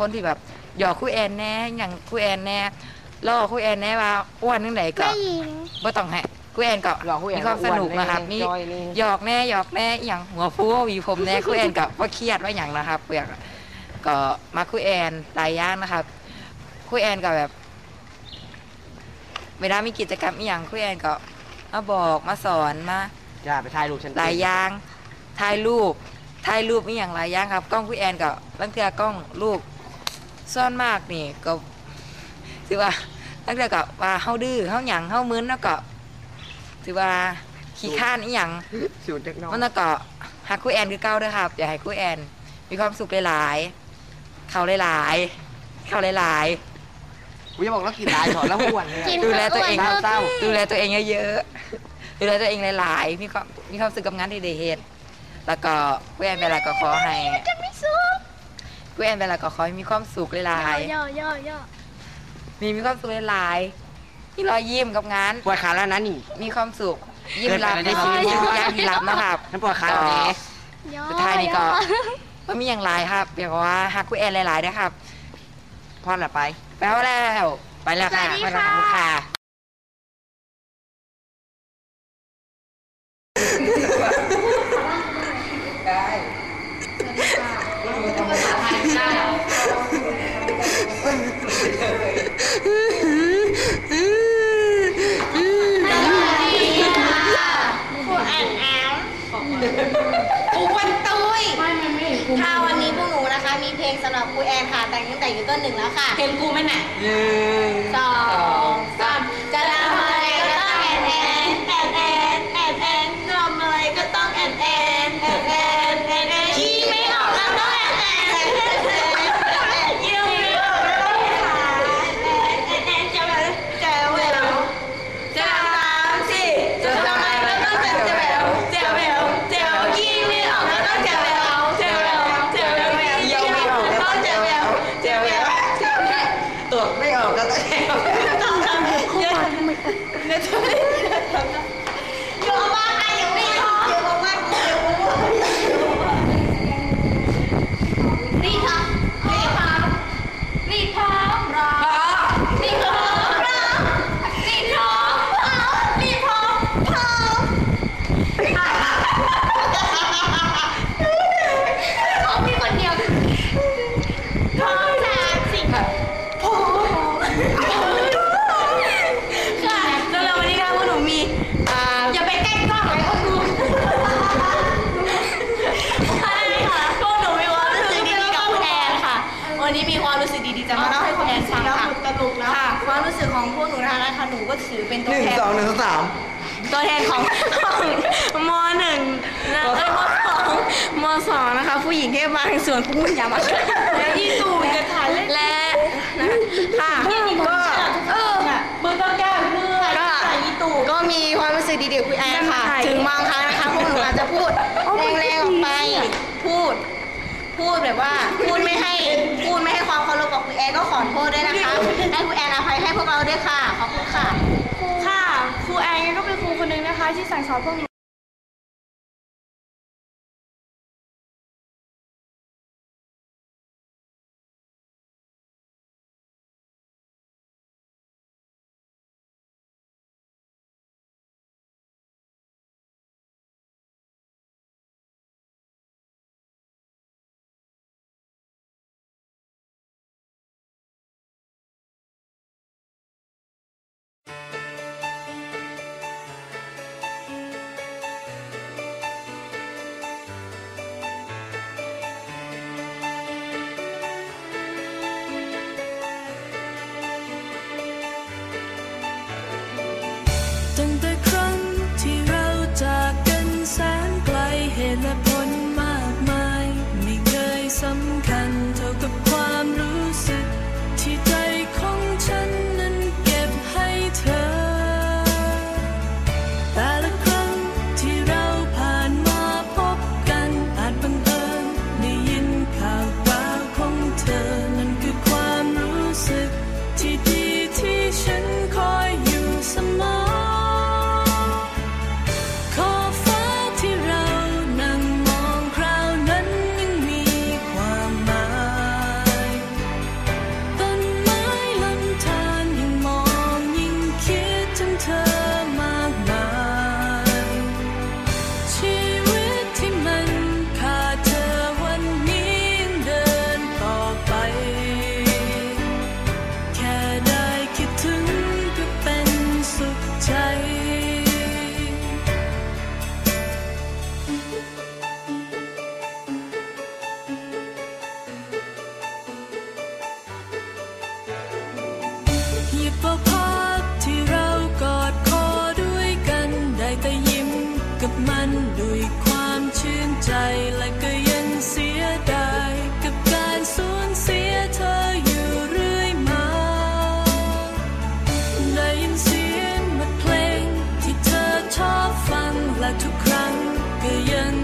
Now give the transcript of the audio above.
คนที่แบบหยอกคู่แอนแน่อย่างคู่แอนแน่ล่อคู่แอนแน่ว่าอ้วนนึงไหนก็ไม่ยิงบ่ต้องให้คู่แอนก็หลอกผู้ใหญ่มีความสนุกนะครับมีจอยนี่หยอกแน่หยอกแน่อหย่างหัวฟูหวีผมแน่คู่แอนกับว่าเครียดว่าอย่างนะครับเปลือกก็มาคู่แอนหลายอย่างนะครับคู่แอนก็แบบเวลามีกิจกรรมอีหยังคู่แอนก็มาบอกมาสอนมาจ้าไปถ่ายรูปฉันหลายอย่างถ่ายรูปถ่ายรูปมีอย่างหลายอย่างครับกล้องคู่แอนกับบางเทือกล้องลูก ซ่อนมากนี่ก็ถือว่าบางเทือกับว่าเฮาดื้อเฮาหยังเฮามึนแล้วก็ถือว่าขี้ข้านอีหยังสูตรเด็กน้องมันแล้วก็หักคู่แอนคือเก้าด้วยครับ อย่าให้คู่แอน มีความสุขหลายๆเขาหลายๆเขาหลายกูจะบอกแล้วกินลายถอดแล้วอ้วนเนี่ยกินๆดูแลตัวเองเพื่ออ้วนเศร้า ดูแลตัวเองเยอะๆ ดูแลตัวเองหลายๆ มีความมีความสุขกับงานที่ได้เฮ็ดแล้วก็คู่แอนเวลาก็ขอให้จะไม่สู้ กูแอนเวลาก็ขอให้มีความสุขหลายย่อย่อย่อๆมีมีความสุขหลายๆที่รอยยิ้มกับงาน ปวดขาแล้วนะนี่ มีความสุข ยิ้มรับเกิในนไปชีวิตแล้วทุกอย่างที่รับนะครับ ฉันปวดขาแล้วเจ๊ย่อสุดท้ายนี่ก็ว่ามีอย่างไรครับอยากว่าฮักกูแอนหลายๆนะครับพ่อแหละไปไปแล้ว ไปแล้วค่ะไปแล้วค่ะผู้ ครูแอนค่ะแต่งตั้งแต่อยู่ต้นหนึ่งแล้วค่ะเพลงกูไหมน่ะหนึ่งสอง ตรวจไม่ออกก็ต้อง ต้องทำเยอะเดี๋ยวจะไม่ได้ทำอยู่บ้านใครยังไม่ท้องอยู่บ้านกูอยู่บ้านรีบทำรีบทำรีบทำรอรีบทำรอรีบทำรีบทำเขามีคนเดียวท้องสามสิบ ค่ะแล้วเราวันนี้นะพวกหนูมีอ่าอย่าไปใกล้กล้องเลยพวกหนูใช่ค่ะพวกหนูมีความรู้สึกดีๆกับคุณแอนค่ะ วันนี้มีความรู้สึกดีๆจะมาเล่าให้คุณแอนฟังค่ะตลกแล้วค่ะ ความรู้สึกของพวกหนูนะคะหนูก็ถือเป็นหตัวนึ่งแทนสองหนึ่งสามตัวแทนของของมหนึ่งนะเอ้ยมสองมสองนะคะ ผู้หญิงที่บางส่วนพูดอย่ามาและยี่ตู่จะถ่ายและค่ะก็เออมือก็แก้มือก็ยี่ตู่ก็มีความรู้สึกดีๆกับคุณแอนค่ะ ถึงบางครั้งนะคะพวกหนูอาจจะพูดแรงๆออกไป พูด พูดแบบว่าพูดไม่ให้พูดไม่ให้ความเคารพกับคุณแอนก็ขอโทษด้วยนะคะให้คุณแอนอภัยให้พวกเราด้วยค่ะขอบคุณค่ะค่ะ ครูแอนก็เป็นครูคนหนึ่งนะคะที่สั่งสอนพวกหนู ว่าพักที่เรากอดคอด้วยกันได้แต่ยิ้มกับมันด้วยความชื่นใจและก็ยังเสียดายกับการสูญเสียเธออยู่เรื่อยมา ได้ยินเสียงบทเพลงที่เธอชอบฟังและทุกครั้งก็ยัง